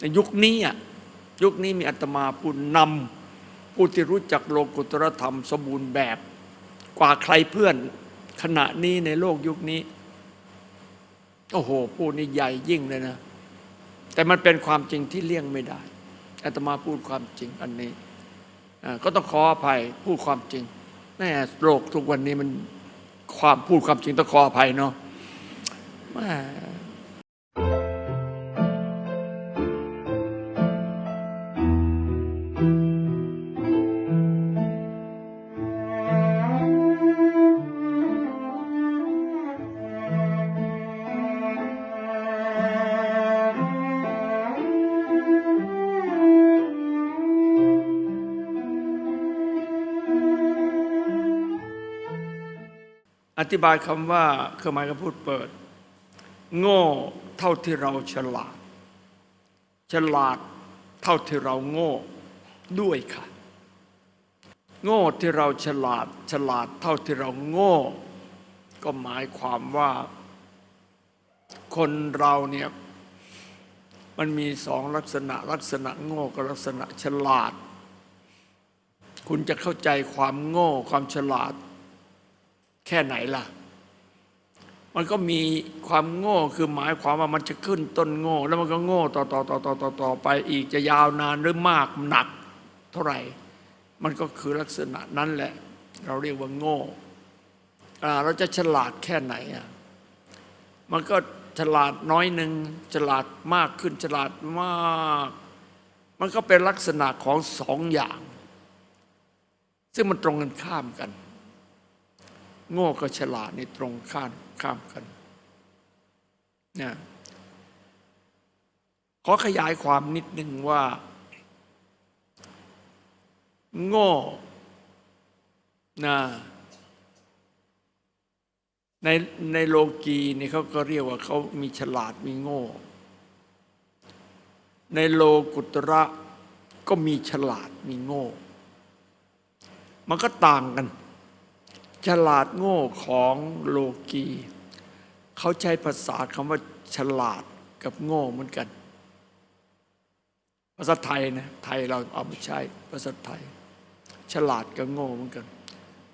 ในยุคนี้อะยุคนี้มีอาตมาผู้นำผู้ที่รู้จักโลกุตรธรรมสมบูรณ์แบบกว่าใครเพื่อนขณะนี้ในโลกยุคนี้โอ้โหพูดนี่ใหญ่ยิ่งเลยนะ แต่มันเป็นความจริงที่เลี่ยงไม่ได้อาตมาพูดความจริงอันนี้ก็ต้องขออภัยพูดความจริงแน่โลกทุกวันนี้มันความพูดความจริงต้องขออภัยเนาะ อธิบายคำว่าเครื่องหมายคำพูดเปิด โง่เท่าที่เราฉลาด ฉลาดเท่าที่เราโง่ด้วยค่ะ โง่ที่เราฉลาด ฉลาดเท่าที่เราโง่ ก็หมายความว่า คนเราเนี่ยมันมีสองลักษณะลักษณะโง่กับลักษณะฉลาด คุณจะเข้าใจความโง่ความฉลาด แค่ไหนล่ะ มันก็มีความโง่คือหมายความว่ามันจะขึ้นต้นโง่ แล้วมันก็โง่ต่อต่อต่อต่อต่อต่อไปอีกจะยาวนานหรือมากหนักเท่าไหร่ มันก็คือลักษณะนั้นแหละ เราเรียกว่าโง่เราจะฉลาดแค่ไหนอะมันก็ฉลาดน้อยหนึ่งฉลาดมากขึ้นฉลาดมาก มันก็เป็นลักษณะของสองอย่าง ซึ่งมันตรงกันข้ามกัน โง่กับฉลาดในตรงข้ามข้ามกันนะขอขยายความนิดนึงว่า โง่นะในในโลกีนี่เขาก็เรียกว่าเขามีฉลาดมีโง่ ในโลกุตระก็มีฉลาดมีโง่ มันก็ต่างกัน ฉลาดโง่ของโลกี เขาใช้ภาษาคำว่าฉลาดกับโง่เหมือนกัน ภาษาไทยนะไทยเราเอามาใช้ภาษาไทย ฉลาดกับโง่เหมือนกัน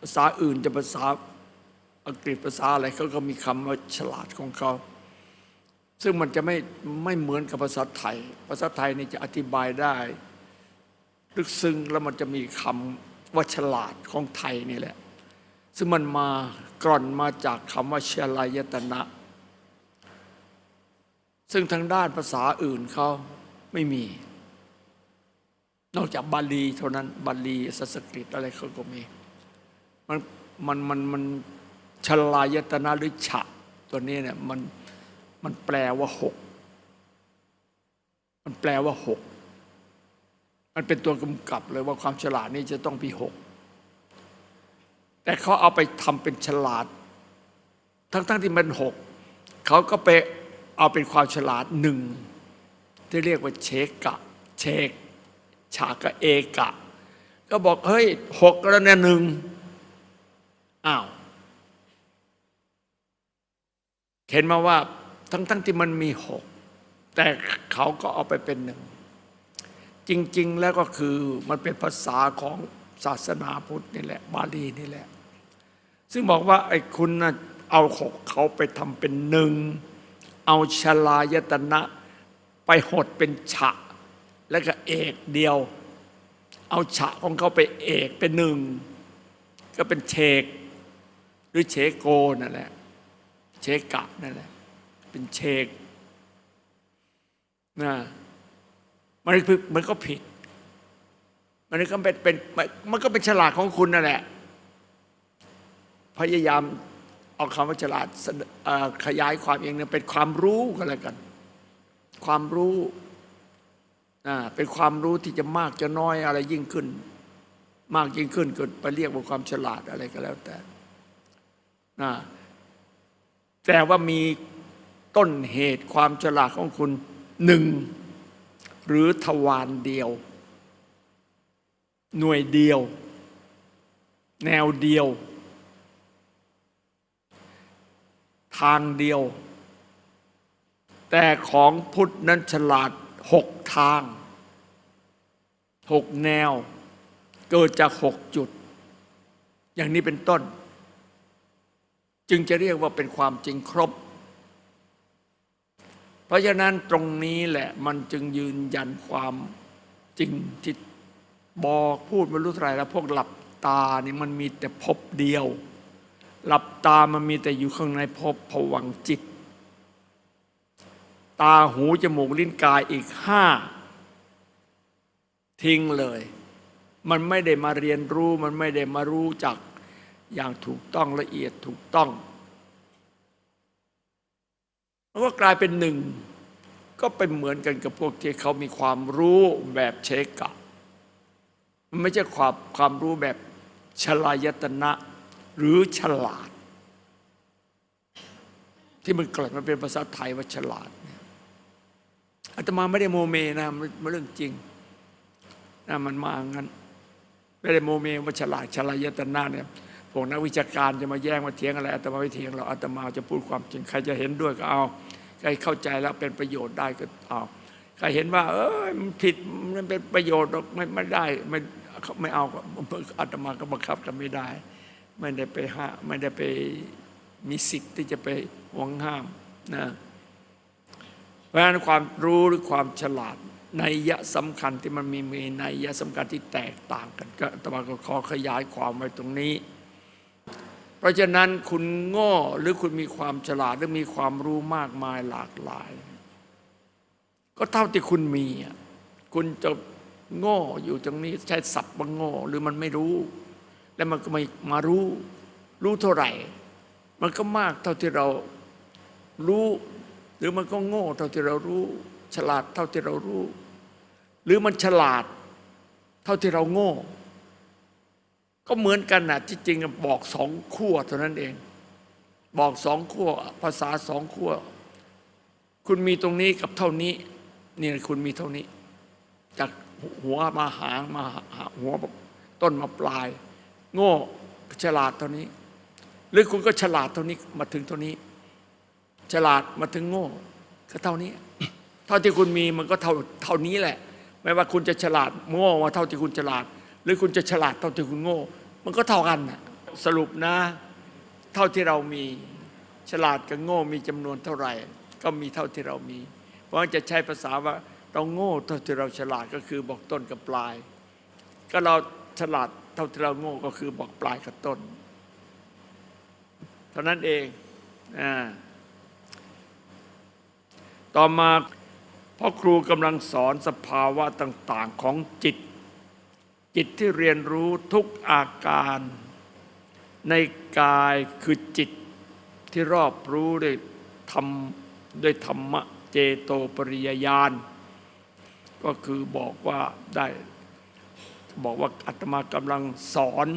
ภาษาอื่นจะภาษาอังกฤษภาษาอะไรเขาก็มีคำว่าฉลาดของเขา ซึ่งมันจะไม่ไม่เหมือนกับภาษาไทย ภาษาไทยนี่จะอธิบายได้ ลึกซึ้งแล้วมันจะมีคำว่าฉลาดของไทยนี่แหละ ซึ่งมันมากร่อนมาจากคำว่าเชลายตนะ ซึ่งทางด้านภาษาอื่นเขาไม่มี นอกจากบาลีเท่านั้นบาลีสันสกฤตอะไรเขาก็มี มันมันมันมันชลายตนะหรือฉะตัวนี้เนี่ยมันมันแปลว่าหกมันแปลว่าหกมันเป็นตัวกำกับเลยว่าความฉลาดนี่จะต้องมีหก แต่เขาเอาไปทำเป็นฉลาด ทั้งๆทที่มันหกเขาก็ไปเอาเป็นความฉลาดหนึ่งที่เรียกว่าเชกะ เชกฉากะเอกะ ก็บอกเฮ้ยหกแล้วเนี่ยหนึ่งอ้าวเห็นมาว่าทั้งๆทที่มันมีหกแต่เขาก็เอาไปเป็นหนึ่งจริง ๆ แล้วก็คือมันเป็นภาษาของศาสนาพุทธนี่แหละ บาลีนี่แหละ ซึ่งบอกว่าไอ้คุณนะเอาหกเขาไปทำเป็นหนึ่ง เอาชลายตนะ ไปหดเป็นฉะ แล้วก็เอกเดียว เอาฉะของเขาไปเอกเป็นหนึ่ง ก็เป็นเชก หรือเชโกนั่นแหละ เชกะนั่นแหละ เป็นเชกนะมันมันก็ผิด มันก็เป็นเป็นมันก็เป็นฉลาดของคุณนั่นแหละ พยายามเอาคำว่าฉลาดขยายความเองเนี่ยเป็นความรู้กันแล้วกัน ความรู้เป็นความรู้ที่จะมากจะน้อยอะไรยิ่งขึ้น มากยิ่งขึ้นก็ไปเรียกว่าความฉลาดอะไรก็แล้วแต่นะแต่ว่ามีต้นเหตุความฉลาดของคุณหนึ่งหรือทวารเดียว หน่วยเดียว แนวเดียว ทางเดียว แต่ของพุทธนั้นฉลาดหกทางหกแนว เกิดจากหกจุด อย่างนี้เป็นต้น จึงจะเรียกว่าเป็นความจริงครบ เพราะฉะนั้นตรงนี้แหละมันจึงยืนยันความจริงที่บอกพูดไม่รู้ทาไรแล้วพวกหลับตานี่มันมีแต่พบเดียว หลับตามันมีแต่อยู่ข้างในพบผวังจิต ตาหูจมูกลิ้นกายอีกห้าทิ้งเลย มันไม่ได้มาเรียนรู้มันไม่ได้มารู้จักอย่างถูกต้องละเอียดถูกต้องมันก็กลายเป็นหนึ่ง ก็เป็นเหมือนกันกับพวกที่เขามีความรู้แบบเชกะมันไม่ใช่ความความรู้แบบฉลายตนะ หรือฉลาด ที่มันกลับมาเป็นภาษาไทยว่าฉลาดเนี่ยอาตมาไม่ได้โมเมนะมันเรื่องจริงนะมันมางั้น ไม่ได้โมเมว่าฉลาดฉลายตนะเนี่ยพวกนักวิชาการจะมาแย่งมาเถียงอะไรอาตมาไม่เถียงเราอาตมาจะพูดความจริงใครจะเห็นด้วยก็เอาใครเข้าใจแล้วเป็นประโยชน์ได้ก็เอาใครเห็นว่า เออมันผิดมันเป็นประโยชน์ไม่ไม่ได้ไม่ไม่เอาอาตมาก็บังคับกันไม่ได้ ไม่ได้ไปห้าไม่ได้ไปมีสิทธิ์ที่จะไปหวงห้ามนะเพราะฉะนั้นความรู้หรือความฉลาดในยะสำคัญที่มันมีมีในยะสำคัญที่แตกต่างกันก็ตมาก็ขอขยายความไว้ตรงนี้ เพราะฉะนั้นคุณโง่หรือคุณมีความฉลาดหรือมีความรู้มากมายหลากหลาย ก็เท่าที่คุณมีอะคุณจะโง่อยู่ตรงนี้ใช้ศัพท์ว่าโง่หรือมันไม่รู้ แล้วมันก็ไม่มารู้รู้เท่าไหร่ มันก็มากเท่าที่เรารู้ หรือมันก็โง่เท่าที่เรารู้ ฉลาดเท่าที่เรารู้ หรือมันฉลาดเท่าที่เราโง่ ก็เหมือนกันนะที่จริงบอกสองขั้วเท่านั้นเอง บอกสองขั้วภาษาสองขั้วคุณมีตรงนี้กับเท่านี้นี่คุณมีเท่านี้ จากหัวมาหางมาหาหัวต้นมาปลาย โง่ฉลาดเท่านี้ หรือคุณก็ฉลาดเท่านี้มาถึงเท่านี้ ฉลาดมาถึงโง่ ก็เท่านี้ เท่าที่คุณมีมันก็เท่าเท่านี้แหละ ไม่ว่าคุณจะฉลาดโง่มาเท่าที่คุณฉลาด หรือคุณจะฉลาดเท่าที่คุณโง่ มันก็เท่ากันนะสรุปนะ เท่าที่เรามีฉลาดกับโง่มีจำนวนเท่าไหร่ ก็มีเท่าที่เรามี เพราะจะใช้ภาษาว่าเราโง่เท่าที่เราฉลาดก็คือบอกต้นกับปลาย ก็เราฉลาด เท่าที่เราโง่ก็คือบอกปลายกับต้น เท่านั้นเองอต่อมาพ่อครูกำลังสอนสภาวะต่าง ๆของจิต จิตที่เรียนรู้ทุกอาการในกายคือจิตที่รอบรู้ด้วยธรรมด้วยธรรมะเจโตปริยญาณก็คือบอกว่าได้ บอกว่าอาตมากำลังสอน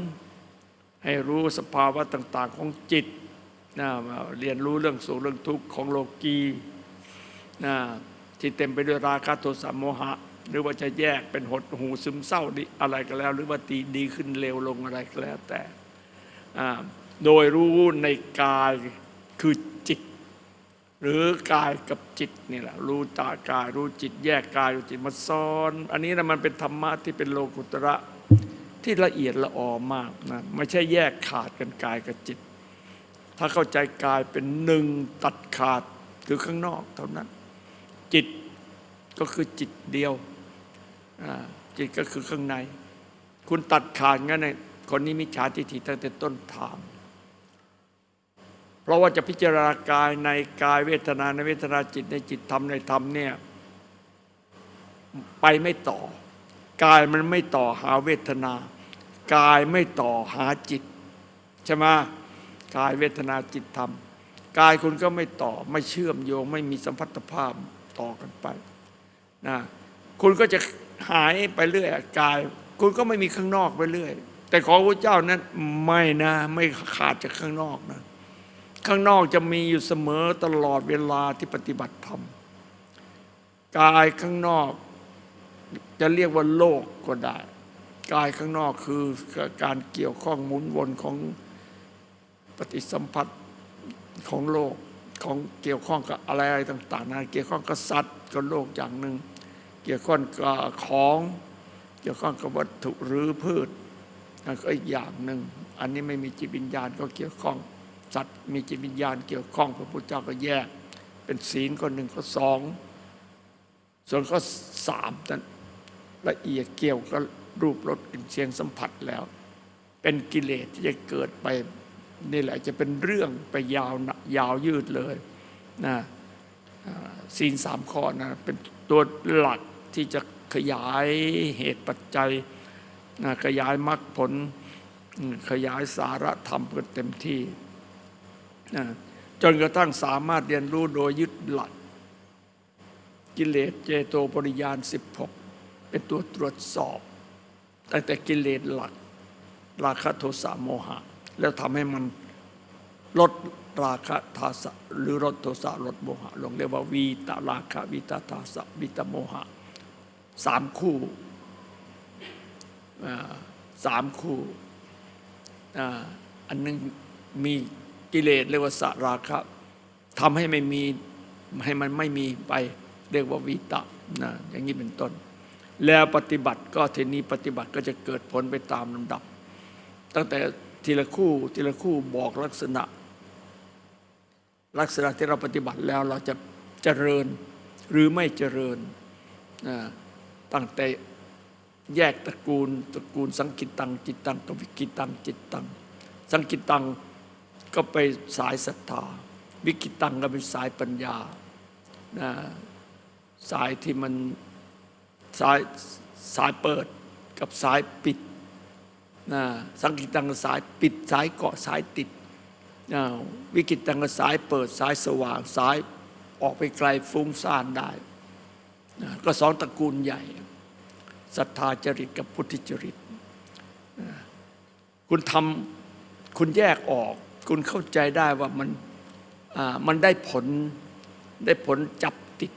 ให้รู้สภาวะต่าง ๆ ของจิตนะเรียนรู้เรื่องสุขเรื่องทุกข์ของโลกีนะที่เต็มไปด้วยราคะโทสะโมหะ หรือว่าจะแยกเป็นหดหูซึมเศร้าดิอะไรก็แล้ว หรือว่าตีดีขึ้นเร็วลงอะไรก็แล้วแต่โดยรู้ในกายคือจิต หรือกายกับจิตนี่แหละรู้ตากาย รู้จิตแยกกายรู้จิตมาซ้อน อันนี้นะมันเป็นธรรมะที่เป็นโลกุตระที่ละเอียดละออมากนะไม่ใช่แยกขาดกันกายกับจิต ถ้าเข้าใจกายเป็นหนึ่งตัดขาดคือข้างนอกเท่านั้น จิตก็คือจิตเดียวจิตก็คือข้างใน คุณตัดขาดงั้นเนี่ยคนนี้มิจฉาทิฏฐิตั้งแต่ต้นทาง ราะว่าจะพิจารณากายในกายเวทนาในเวทนาจิตในจิตธรรมในธรรมเนี่ยไปไม่ต่อ กายมันไม่ต่อหาเวทนา กายไม่ต่อหาจิตใช่ไหมกายเวทนาจิตธรรม กายคุณก็ไม่ต่อไม่เชื่อมโยง ไม่มีสัมพัทธภาพต่อกันไปนะคุณก็จะหายไปเรื่อยกาย คุณก็ไม่มีข้างนอกไปเรื่อย แต่ของพระเจ้านั้นไม่นะ ไม่ขาดจากข้างนอกนะ ข้างนอกจะมีอยู่เสมอตลอดเวลาที่ปฏิบัติธรรมกายข้างนอก จะเรียกว่าโลกก็ได้ กายข้างนอกคือการเกี่ยวข้องหมุนวนของปฏิสัมพัทธ์ของโลกของเกี่ยวข้องกับอะไรต่างๆนะเกี่ยวข้องกับสัตว์ก็โลกอย่างหนึ่งเกี่ยวข้องกับของเกี่ยวข้องกับวัตถุหรือพืชนั่นก็อีกอย่างหนึ่งอันนี้ไม่มีจิตวิญญาณก็เกี่ยวข้อง สัตว์มีจิตวิญญาณเกี่ยวข้องพระพุทธเจ้าก็แยก เป็นศีลข้อหนึ่งข้อสองส่วนข้อสามนั้นละเอียดเกี่ยวกับรูปรสกลิ่นเสียงสัมผัสแล้ว เป็นกิเลสที่จะเกิดไปนี่แหละจะเป็นเรื่องไปยาวนะยาวยืดเลยนะศีลสามข้อนะเป็นตัวหลักที่จะขยายเหตุปัจจัยนะขยายมรรคผลขยายสาระธรรมกันเต็มที่ จนกระทั่งสามารถเรียนรู้โดยยึดหลัก กิเลสเจโตปริยาน 16 เป็นตัวตรวจสอบ ตั้งแต่กิเลสหลัก ราคะโทสะโมหะ แล้วทำให้มันลดราคะทาสะหรือลดโทสะลดโมหะ ลงเรียกว่าวีตาราคะวิตาทาสะวิตาโมหะสามคู่สามคู่ อันหนึงมี กิเลสเรียกว่าสราคะทำให้ไม่มีให้มันไม่มีไปเรียกว่าวิตะนะอย่างนี้เป็นต้น แล้วปฏิบัติก็ทีนี้ปฏิบัติก็จะเกิดผลไปตามลำดับ ตั้งแต่ทีละคู่ทีละคู่บอกลักษณะ ลักษณะที่เราปฏิบัติแล้วเราจะเจริญหรือไม่เจริญนะตั้งแต่แยกตระกูลตระกูลสังกิตตังจิตตังกวิกิตังจิตตังสังกิตตัง ก็ไปสายศรัทธา วิกิตังก็เป็นสายปัญญานะสายที่มันสายสายเปิดกับสายปิดนะสังกิตังก็สายปิดสายเกาะสายติดนะวิกิตตังก็สายเปิดสายสว่างสายออกไปไกลฟุ้งซ่านได้นะก็สองตระกูลใหญ่ศรัทธาจริตกับพุทธิจริตนะคุณทำคุณแยกออก คุณเข้าใจได้ว่ามันมันได้ผลได้ผลจับติด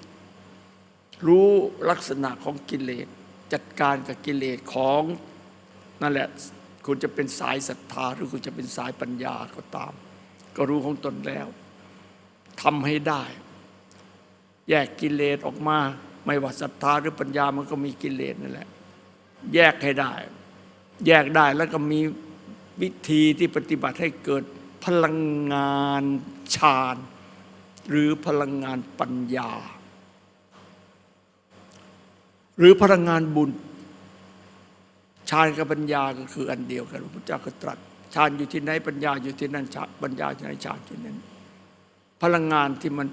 รู้ลักษณะของกิเลสจัดการกับกิเลสของนั่นแหละคุณจะเป็นสายศรัทธาหรือคุณจะเป็นสายปัญญาก็ตาม ก็รู้ของตนแล้วทำให้ได้ แยกกิเลสออกมา ไม่ว่าศรัทธาหรือปัญญามันก็มีกิเลสนั่นแหละ แยกให้ได้ แยกได้แล้วก็มีวิธีที่ปฏิบัติให้เกิด พลังงานฌานหรือพลังงานปัญญา หรือพลังงานบุญฌานกับปัญญาก็คืออันเดียวกันพระพุทธเจ้าก็ตรัสฌานอยู่ที่ไหนปัญญาอยู่ที่นั่นฌานปัญญาอยู่ในฌานที่นั้น พลังงานที่มัน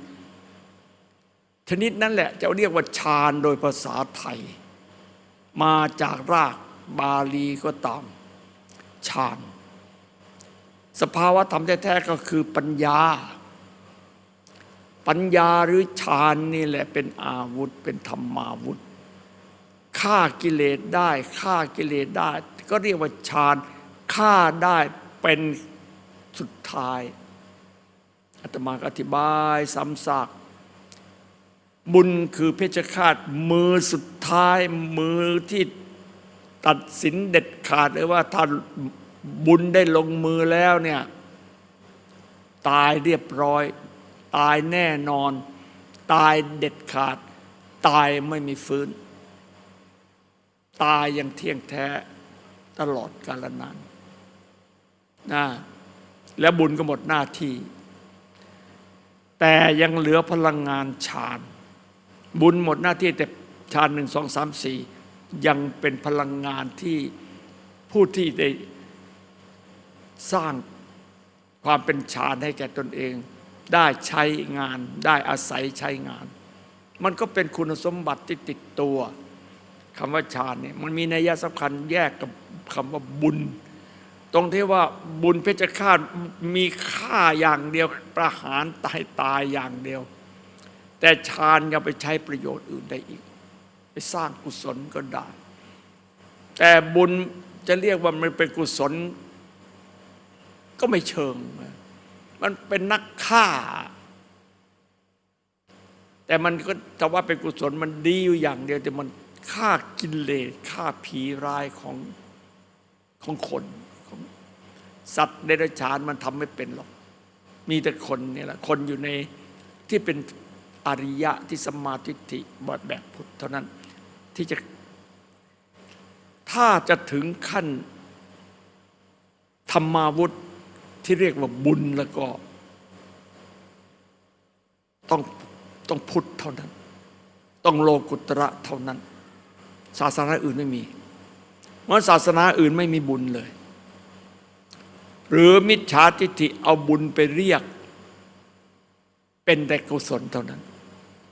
ชนิดนั้นแหละจะเรียกว่าฌานโดยภาษาไทย มาจากรากบาลีก็ตามฌาน สภาวะธรรมแท้ๆก็คือปัญญา ปัญญาหรือฌานนี่แหละเป็นอาวุธเป็นธรรมาวุธฆ่ากิเลสได้ฆ่ากิเลสได้ ก็เรียกว่าฌานฆ่าได้เป็นสุดท้ายอาตมาอธิบายซ้ำซากบุญคือเพชฌฆาตมือสุดท้ายมือที่ตัดสินเด็ดขาดเลยว่าถ้า บุญได้ลงมือแล้วเนี่ย ตายเรียบร้อย ตายแน่นอน ตายเด็ดขาด ตายไม่มีฟื้น ตายอย่างเที่ยงแท้ตลอดกาลนานนะแล้วบุญก็หมดหน้าที่ แต่ยังเหลือพลังงานฌาน บุญหมดหน้าที่แต่ฌานหนึ่งสองสามสี่ยังเป็นพลังงานที่ผู้ที่ได้ สร้างความเป็นฌานให้แก่ตนเอง ได้ใช้งาน ได้อาศัยใช้งาน มันก็เป็นคุณสมบัติที่ติดตัวคำว่าฌานเนี่ยมันมีนัยยะสำคัญแยกกับคำว่าบุญ ตรงที่ว่าบุญเพชฌฆาตมีค่าอย่างเดียวประหารตายตายอย่างเดียว แต่ฌานยังไปใช้ประโยชน์อื่นได้อีก ไปสร้างกุศลก็ได้ แต่บุญจะเรียกว่ามันเป็นกุศล ก็ไม่เชิง มันเป็นนักฆ่า แต่มันก็แต่ว่าเป็นกุศลมันดีอยู่อย่างเดียว แต่มันฆ่ากินเลสฆ่าผีร้ายของของคนของสัตว์เดรัจฉานมันทำไม่เป็นหรอก มีแต่คนเนี่ยแหละ คนอยู่ในที่เป็นอริยะที่สมาทิฏฐิบอดแบบพุทธเท่านั้น ที่จะ ถ้าจะถึงขั้นธรรมาวุธ ที่เรียกว่าบุญแล้วก็ ต้องต้องพุทธเท่านั้น ต้องโลกุตระเท่านั้น ศาสนาอื่นไม่มีเพราะศาสนาอื่นไม่มีบุญเลย หรือมิจฉาทิฏฐิเอาบุญไปเรียก เป็นแต่กุศลเท่านั้น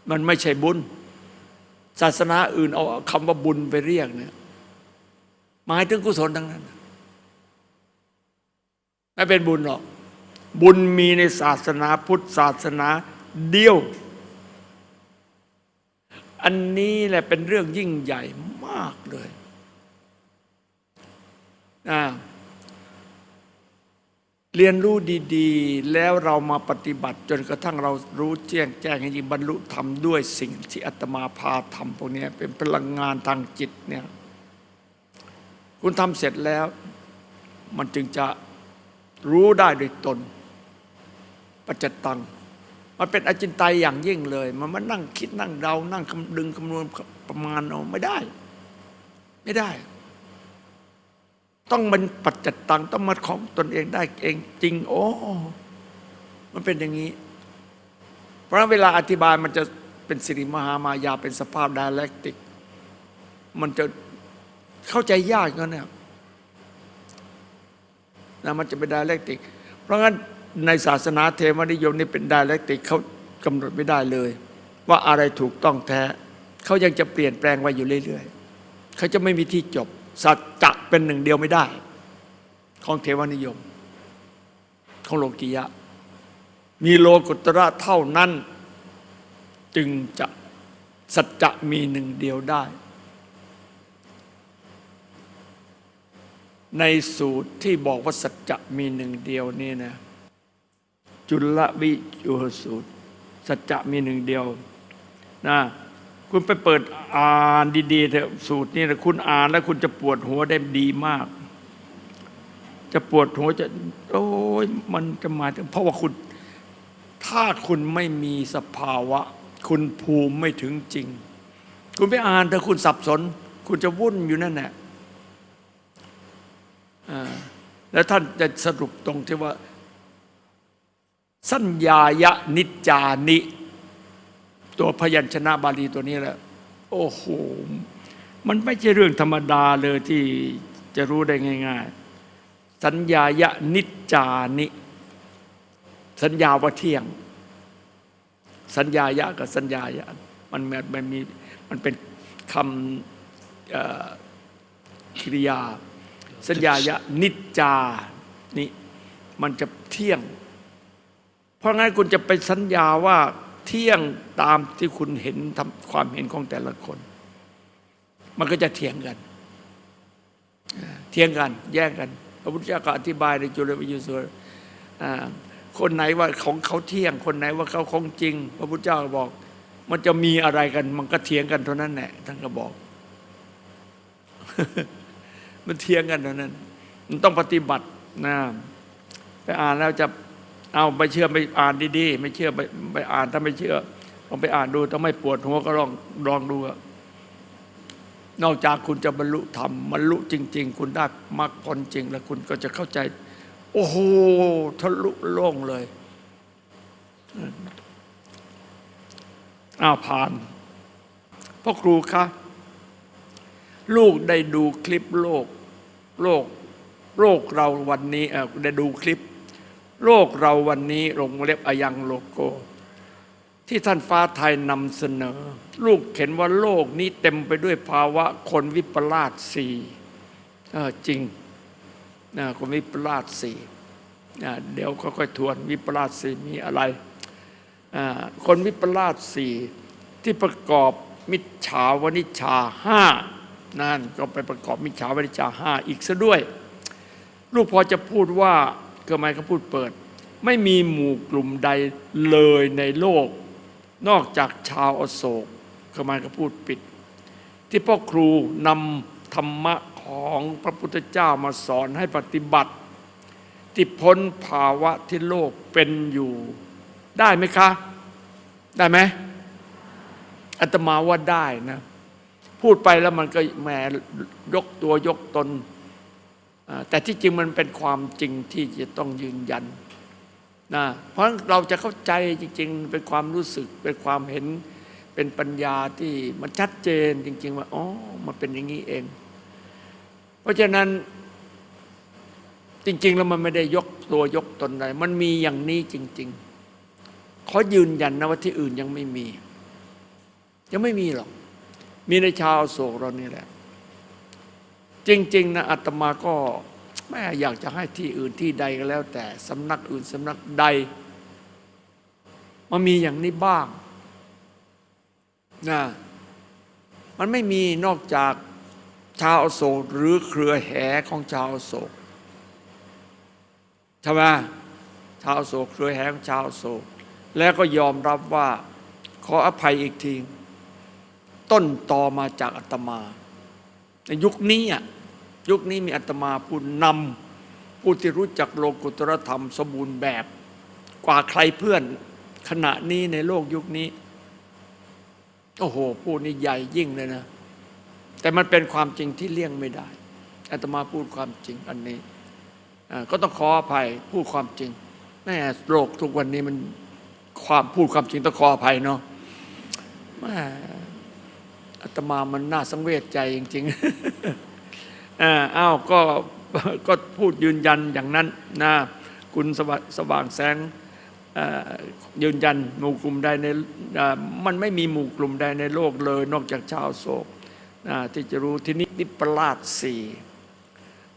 มันไม่ใช่บุญ ศาสนาอื่นเอาคำว่าบุญไปเรียกเนี่ยหมายถึงกุศลทั้งนั้น ไม่เป็นบุญหรอก บุญมีในศาสนาพุทธศาสนาเดียว อันนี้แหละเป็นเรื่องยิ่งใหญ่มากเลยนะเรียนรู้ดีๆ แล้วเรามาปฏิบัติ จนกระทั่งเรารู้แจ้งแจ้งให้จริงบรรลุธรรมด้วยสิ่งที่อาตมาพาทำพวกนี้เป็นพลังงานทางจิตเนี่ย คุณทำเสร็จแล้ว มันจึงจะ รู้ได้โดยตน ปัจจตัง มันเป็นอจินไตยอย่างยิ่งเลย มันมานั่งคิดนั่งเดา นั่งคำดึงคำนวณประมาณเอาไม่ได้ ไม่ได้ ต้องมันปัจจตัง ต้องมาของตนเองได้เองจริง โอ้ มันเป็นอย่างนี้ เพราะเวลาอธิบายมันจะเป็นสิริมหามายาเป็นสภาพไดอะแลกติก มันจะเข้าใจยากกันเนี่ย นะมันจะเป็นไดอะแลกติก เพราะงั้นในศาสนาเทวนิยมนี่เป็นไดอะแลกติกเขากำหนดไม่ได้เลย ว่าอะไรถูกต้องแท้เขายังจะเปลี่ยนแปลงไว้อยู่เรื่อยๆเขาจะไม่มีที่จบ สัจจะเป็นหนึ่งเดียวไม่ได้ ของเทวนิยม ของโลกียะ มีโลกุตระเท่านั้น จึงจะสัจจะมีหนึ่งเดียวได้ ในสูตรที่บอกว่าสัจจะมีหนึ่งเดียวนี่นะ จุลวิจุสูตร สัจจะมีหนึ่งเดียวนะคุณไปเปิดอ่านดีๆเถอะสูตรนี้นะคุณอ่านแล้วคุณจะปวดหัวได้ดีมาก จะปวดหัวจะโอ้ยมันจะมาถึงเพราะว่าคุณ ถ้าคุณไม่มีสภาวะ คุณภูมิไม่ถึงจริง คุณไปอ่านถ้าคุณสับสน คุณจะวุ่นอยู่นั่นแหละ แล้วท่านจะสรุปตรงที่ว่า สัญญายะนิจจานิ ตัวพยัญชนะบาลีตัวนี้แหละ โอ้โห มันไม่ใช่เรื่องธรรมดาเลยที่จะรู้ได้ง่าย ๆ สัญญายะนิจจานิ สัญญาว่าเที่ยง สัญญายะกับสัญญายะมันมันมีมันเป็นคำกิริยา สัญญายะนิจจานี่มันจะเที่ยง เพราะงั้นคุณจะไปสัญญาว่าเที่ยงตามที่คุณเห็นทำความเห็นของแต่ละคน มันก็จะเถียงกัน เถียงกัน แย่งกัน พระพุทธเจ้าก็อธิบายในจุลวิญญสูตรคนไหนว่าของเขาเที่ยง คนไหนว่าเขาของจริง พระพุทธเจ้าบอก มันจะมีอะไรกัน มันก็เถียงกันเท่านั้นแหละท่านก็บอก มันเทียงกันเท่านั้น มันต้องปฏิบัตินะไปอ่านแล้วจะเอาไปเชื่อไปอ่านดีๆ ไม่เชื่อไปไปอ่านถ้าไม่เชื่อลองไปอ่านดูถ้าไม่ปวดหัวก็ลองลองดูอะนอกจากคุณจะบรรลุธรรมบรรลุจริง ๆ คุณได้มรรคผลจริง แล้วคุณก็จะเข้าใจ โอ้โหทะลุโล่งเลยอ้าวผ่านพ่อครูคะลูกได้ดูคลิปโลก โลกโลกเราวันนี้เออได้ดูคลิป โลกเราวันนี้ลงเล็บอยังโลโก้ ที่ท่านฟ้าไทยนำเสนอ ลูกเห็นว่าโลกนี้เต็มไปด้วยภาวะคนวิปลาสสี่เออจริงนะคนวิปลาสสี่นะเดี๋ยวค่อยๆทวนวิปลาสสี่มีอะไรอ่าคนวิปลาสสี่ที่ประกอบมิจฉาวนิชาห้า นั่นก็ไปประกอบมิจฉาวนิชชาห้าอีกซะด้วย ลูกพอจะพูดว่าเกิดมายเขาพูดเปิด ไม่มีหมู่กลุ่มใดเลยในโลก นอกจากชาวอโศกเกิดมายเขาพูดปิด ที่พ่อครูนำธรรมะของพระพุทธเจ้ามาสอนให้ปฏิบัติ ที่พ้นภาวะที่โลกเป็นอยู่ ได้ไหมคะ ได้ไหมอาตมาว่าได้นะ พูดไปแล้วมันก็แหมยกตัวยกตน แต่ที่จริงมันเป็นความจริงที่จะต้องยืนยันนะเพราะเราจะเข้าใจจริง ๆ เป็นความรู้สึกเป็นความเห็นเป็นปัญญาที่มันชัดเจนจริง ๆ ว่าอ๋อมันเป็นอย่างนี้เอง เพราะฉะนั้นจริง ๆ แล้วมันไม่ได้ยกตัวยกตนใดมันมีอย่างนี้จริงๆเขายืนยันนะว่าที่อื่นยังไม่มี ยังไม่มีหรอก มีในชาวโศกเรานี่แหละ จริง ๆนะอาตมาก็แม่อยากจะให้ที่อื่นที่ใดก็แล้ว แต่สำนักอื่นสำนักใดมันมีอย่างนี้บ้างนะมันไม่มีนอกจากชาวโศกหรือเครือแห่ของชาวโศกใช่ไหมชาวโศกเครือแห่ของชาวโศก แล้วก็ยอมรับว่าขออภัยอีกที ต้นตอมาจากอาตมา ในยุคนี้อะยุคนี้มีอาตมาผู้นำผู้ที่รู้จักโลกุตรธรรม สมบูรณ์แบบกว่าใครเพื่อนขณะนี้ในโลกยุคนี้โอ้โหพูดนี่ใหญ่ยิ่งเลยนะ แต่มันเป็นความจริงที่เลี่ยงไม่ได้อาตมาพูดความจริงอันนี้ก็ต้องขออภัยพูดความจริงแม่โลกทุกวันนี้มันความพูดความจริงต้องขออภัยเนาะแม่ อาตมามันน่าสังเวชใจจริงๆอ้าวก็ก็พูดยืนยันอย่างนั้นนะคุณสวสว่างแสงยืนยันหมู่กลุ่มใดในมันไม่มีหมู่กลุ่มใดในโลกเลย นอกจากชาวโศกนะที่จะรู้ทีนี้วิปลาสสี่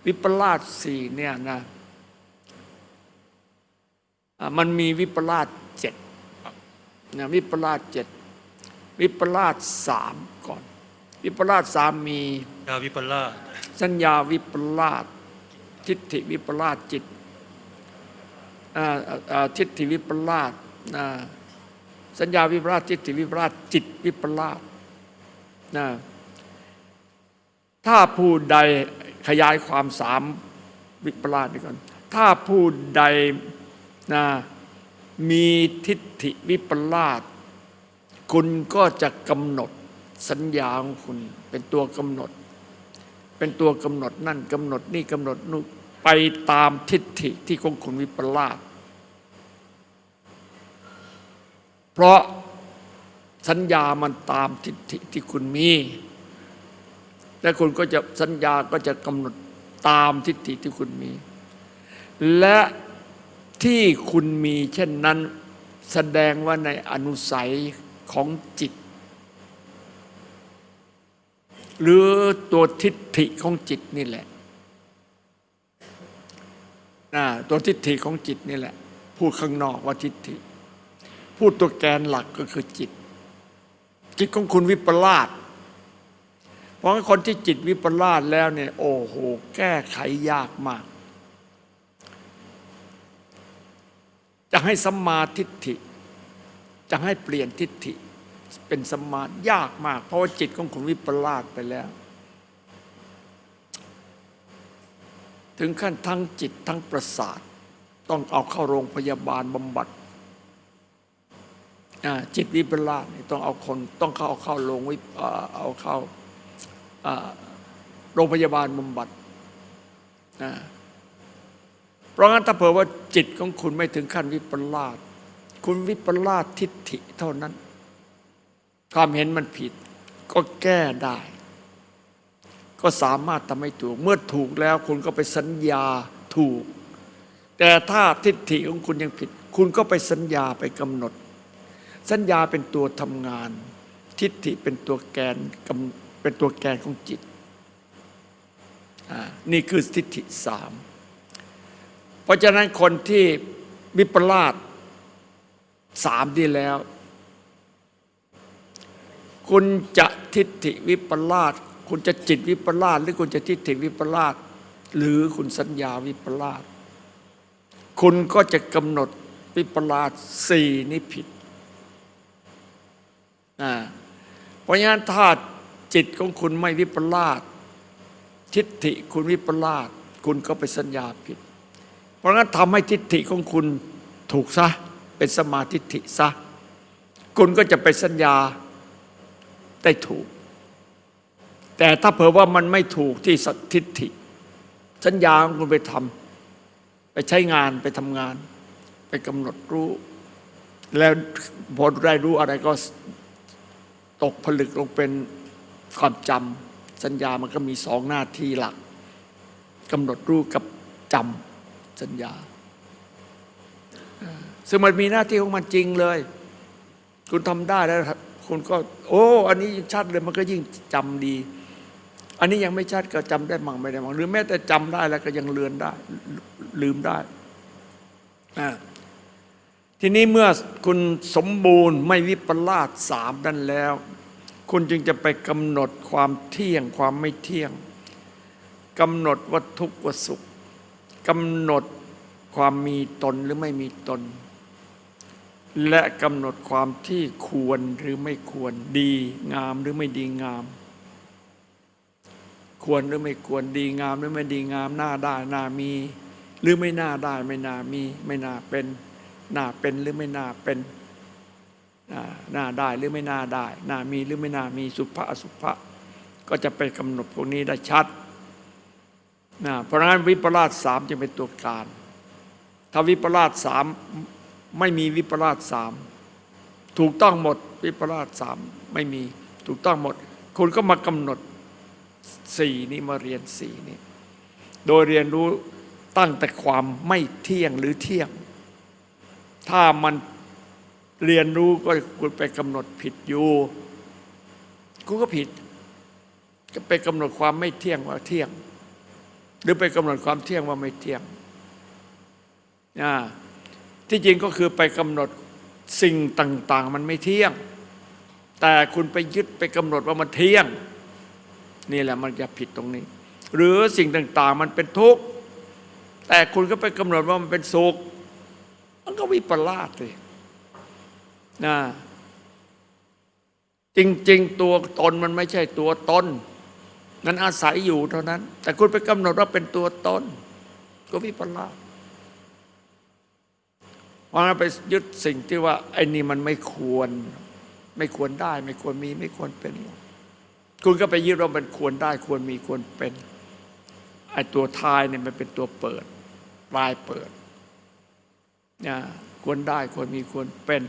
วิปลาสสี่เนี่ยนะมันมีวิปลาสเจ็ดนะวิปลาสเจ็ดวิปลาสสาม วิปลาสสามมียาวิปลาสสัญญาวิปลาสทิฏฐิวิปลาสจิตอ่าอ่าอ่าทิฏฐิวิปลาสอ่าสัญญาวิปลาสทิฏฐิวิปลาสจิตวิปลาสนะถ้าผู้ใดขยายความสามวิปลาสนี่ก่อนถ้าผู้ใดนะมีทิฏฐิวิปลาสคุณก็จะกำหนด สัญญาของคุณเป็นตัวกำหนด เป็นตัวกำหนดนั่นกำหนดนี่กำหนดนู่นไปตามทิฏฐิที่ของคุณวิปลาสเพราะสัญญามันตามทิฏฐิที่คุณมี และคุณก็จะสัญญาก็จะกำหนดตามทิฏฐิที่คุณมี และที่คุณมีเช่นนั้นแสดงว่าในอนุสัยของจิต หรือตัวทิฏฐิของจิตนี่แหละนะตัวทิฏฐิของจิตนี่แหละ พูดข้างนอกว่าทิฏฐิ พูดตัวแกนหลักก็คือจิต จิตของคุณวิปลาสเพราะคนที่จิตวิปลาสแล้วเนี่ยโอ้โหแก้ไขยากมาก จะให้สัมมาทิฏฐิ จะให้เปลี่ยนทิฏฐิ เป็นสมมายากมาก เพราะว่าจิตของคุณวิปลาสไปแล้ว ถึงขั้นทั้งจิตทั้งประสาท ต้องเอาเข้าโรงพยาบาลบำบัดจิตวิปลาสต้องเอาคนต้องเข้าเอาเข้าโรงวิเอาเข้าโรงพยาบาลบำบัดเพราะงั้นถ้าเผื่อว่าจิตของคุณไม่ถึงขั้นวิปลาสคุณวิปลาสทิฏฐิเท่านั้น ความเห็นมันผิด ก็แก้ได้ ก็สามารถทำให้ถูก เมื่อถูกแล้วคุณก็ไปสัญญาถูก แต่ถ้าทิฏฐิของคุณยังผิด คุณก็ไปสัญญาไปกำหนด สัญญาเป็นตัวทำงาน ทิฏฐิเป็นตัวแกนกเป็นตัวแกนของจิตนี่คือทิฏฐิสามเพราะฉะนั้นคนที่วิปลาสสามที่แล้ว คุณจะทิฏฐิวิปลาสคุณจะจิตวิปลาสหรือคุณจะทิฏฐิวิปลาสหรือคุณสัญญาวิปลาสคุณก็จะกำหนดวิปลาสสี่นี่ผิดอ่าเพราะงั้นถ้าจิตของคุณไม่วิปลาสทิฏฐิคุณวิปลาสคุณก็ไปสัญญาผิด เพราะงั้นทำให้ทิฏฐิของคุณถูกซะเป็นสมาธิทิฏฐิซะคุณก็จะไปสัญญา ได้ถูก แต่ถ้าเผื่อว่ามันไม่ถูกที่สัทิฏฐิสัญญาของคุณไปทำไปใช้งานไปทำงาน ไปกำหนดรู้ แล้วพอได้รู้อะไรก็ตกผลึกลงเป็นความจำสัญญามันก็มีสองหน้าที่หลักกำหนดรู้กับจำสัญญา ซึ่งมันมีหน้าที่ของมันจริงเลย คุณทำได้แล้ว คุณก็ โอ้ อันนี้ชัดเลยมันก็ยิ่งจำดี อันนี้ยังไม่ชัดก็จำได้มั่งไม่ได้มั่งหรือแม้แต่จำได้แล้วก็ยังเลือนได้ ลืมได้ทีนี้เมื่อคุณสมบูรณ์ไม่วิปลาสสามนั่นแล้ว คุณจึงจะไปกำหนดความเที่ยงความไม่เที่ยงกำหนดว่าทุกข์ว่าสุขกำหนดความมีตนหรือไม่มีตน และกำหนดความที่ควรหรือไม่ควรดีงามหรือไม่ดีงาม ควรหรือไม่ควรดีงามหรือไม่ดีงามหน้าได้หน้ามี หรือไม่น่าได้ไม่น่ามี ไม่น่าเป็นน่าเป็นหรือไม่น่าเป็นน่าได้หรือไม่น่าได้น่ามีหรือไม่น่ามีสุภะอสุภะก็จะไปกำหนดพวกนี้ได้ชัดนะเพราะฉะนั้นวิปลาสสามจะเป็นตัวการ ถ้าวิปลาสสาม ไม่มีวิปลาสสามถูกต้องหมดวิปลาสสามไม่มีถูกต้องหมด คุณก็มากำหนดสี่นี้มาเรียนสี่นี้โดยเรียนรู้ตั้งแต่ความไม่เที่ยงหรือเที่ยง ถ้ามันเรียนรู้ก็คุณไปกำหนดผิดอยู่คุณก็ผิดก็ไปกำหนดความไม่เที่ยงว่าเที่ยง หรือไปกำหนดความเที่ยงว่าไม่เที่ยงอ่า ที่จริงก็คือไปกำหนดสิ่งต่าง ๆ มันไม่เที่ยง แต่คุณไปยึดไปกำหนดว่ามันเที่ยง นี่แหละมันจะผิดตรงนี้ หรือสิ่งต่าง ๆ มันเป็นทุกข์แต่คุณก็ไปกำหนดว่ามันเป็นสุขมันก็วิปลาสเลยนะจริง ๆ ตัวตนมันไม่ใช่ตัวตนมันอาศัยอยู่เท่านั้น แต่คุณไปกำหนดว่าเป็นตัวตนก็วิปลาส เพราะงั้นไปยึดสิ่งที่ว่าไอ้นี่มันไม่ควร ไม่ควรได้ ไม่ควรมีไม่ควรเป็นคุณก็ไปยึดว่ามันควรได้ ควรมีควรเป็นไอ้ตัวทายเนี่ยมันเป็นตัวเปิดปลายเปิดนะควรได้ควรมีควรเป็น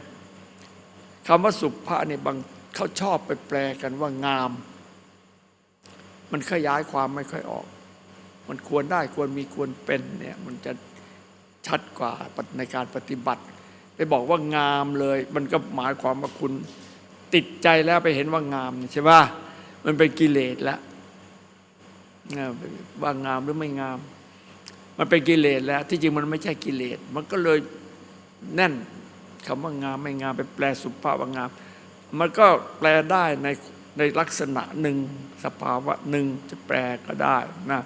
คำว่าสุภาเนี่ยบางเขาชอบไปแปลกันว่างาม มันขยายความไม่ค่อยออก มันควรได้ควรมีควรเป็นเนี่ย มันจะ ชัดกว่าในการปฏิบัติ ไปบอกว่างามเลย มันก็หมายความว่าคุณติดใจแล้วไปเห็นว่างามใช่ป่ะมันเป็นกิเลสแล้วว่างามหรือไม่งาม มันเป็นกิเลสแล้ว ที่จริงมันไม่ใช่กิเลสมันก็เลยแน่นคำว่างามไม่งามไปแปลสุภาพว่างาม มันก็แปลได้ในในลักษณะหนึ่งสภาวะหนึ่งจะแปลก็ได้นะ